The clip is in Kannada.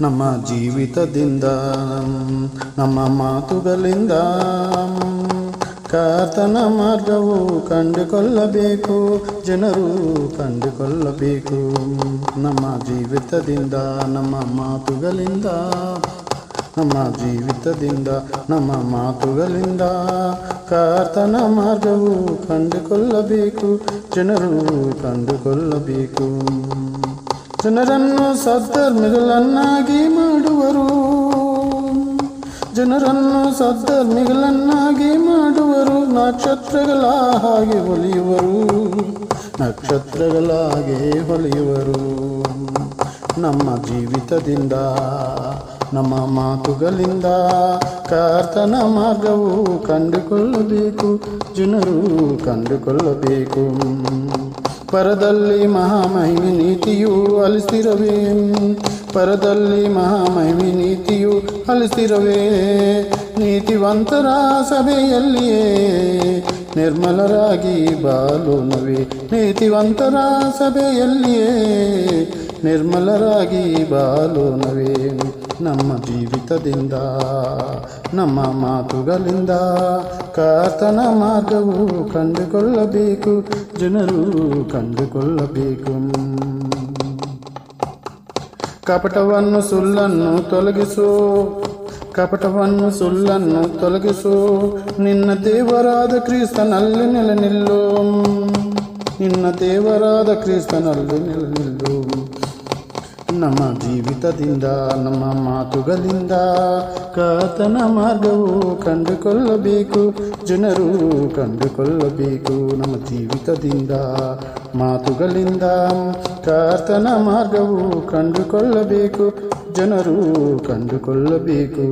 ನಮ್ಮ ಜೀವಿತದಿಂದ, ನಮ್ಮ ಮಾತುಗಳಿಂದ, ಕರ್ತನ ಮಾರ್ಗವು ಕಂಡುಕೊಳ್ಳಬೇಕು, ಜನರು ಕಂಡುಕೊಳ್ಳಬೇಕು. ನಮ್ಮ ಜೀವಿತದಿಂದ, ನಮ್ಮ ಮಾತುಗಳಿಂದ, ನಮ್ಮ ಜೀವಿತದಿಂದ, ನಮ್ಮ ಮಾತುಗಳಿಂದ, ಕರ್ತನ ಮಾರ್ಗವು ಕಂಡುಕೊಳ್ಳಬೇಕು, ಜನರು ಕಂಡುಕೊಳ್ಳಬೇಕು. ಜನರನ್ನು ಸದ್ಧರ್ಮಿಗಳನ್ನಾಗಿ ಮಾಡುವರು. ಜನರನ್ನು ಸದ್ಧರ್ಮಿಗಳನ್ನಾಗಿ ಮಾಡುವರು. ನಕ್ಷತ್ರಗಳ ಹಾಗೆ ಹೊಲಿಯುವರು. ನಕ್ಷತ್ರಗಳ ಹಾಗೆ ಹೊಲಿಯುವರು. ನಮ್ಮ ಜೀವಿತದಿಂದ ನಮ್ಮ ಮಾತುಗಳಿಂದ ಕರ್ತನ ಮಾರ್ಗವು ಕಂಡುಕೊಳ್ಳಬೇಕು, ಜನರು ಕಂಡುಕೊಳ್ಳಬೇಕು. ಪರದಲ್ಲಿ ಮಹಾಮಹಿಮೆ ನೀತಿಯು ಅಲಿಸಿರವೇ, ಪರದಲ್ಲಿ ಮಹಾಮಹಿಮೆ ನೀತಿಯು ಅಲಿಸಿರವೇ. ನೀತಿವಂತರ ಸಭೆಯಲ್ಲಿಯೇ ನಿರ್ಮಲರಾಗಿ ಬಾಲೋನವೇ. ನೀತಿವಂತರ ಸಭೆಯಲ್ಲಿಯೇ ನಿರ್ಮಲರಾಗಿ ಬಾಲೋನವೇ. ನಮ್ಮ ಜೀವಿತದಿಂದ ನಮ್ಮ ಮಾತುಗಳಿಂದ ಕರ್ತನ ಮಾರ್ಗವು ಕಂಡುಕೊಳ್ಳಬೇಕು ಜನರು ಕಂಡುಕೊಳ್ಳಬೇಕು ಕಪಟವನ್ನು ಸುಳ್ಳನ್ನು ತೊಲಗಿಸು ಕಪಟವನ್ನು ಸುಳ್ಳನ್ನು ತೊಲಗಿಸು ನಿನ್ನ ದೇವರಾದ ಕ್ರಿಸ್ತನಲ್ಲಿ ನೆಲೆ ನಿಲ್ಲು ನಿನ್ನ ದೇವರಾದ ಕ್ರಿಸ್ತನಲ್ಲಿ ನೆಲೆ ನಿಲ್ಲು ನಮ್ಮ ಜೀವಿತದಿಂದ, ನಮ್ಮ ಮಾತುಗಳಿಂದ ಕಾತನ ಮಾರ್ಗವು ಕಂಡುಕೊಳ್ಳಬೇಕು, ಜನರು ಕಂಡುಕೊಳ್ಳಬೇಕು. ನಮ್ಮ ಜೀವಿತದಿಂದ, ಮಾತುಗಳಿಂದ ಕರ್ತನ ಮಾರ್ಗವು ಕಂಡುಕೊಳ್ಳಬೇಕು, ಜನರು ಕಂಡುಕೊಳ್ಳಬೇಕು.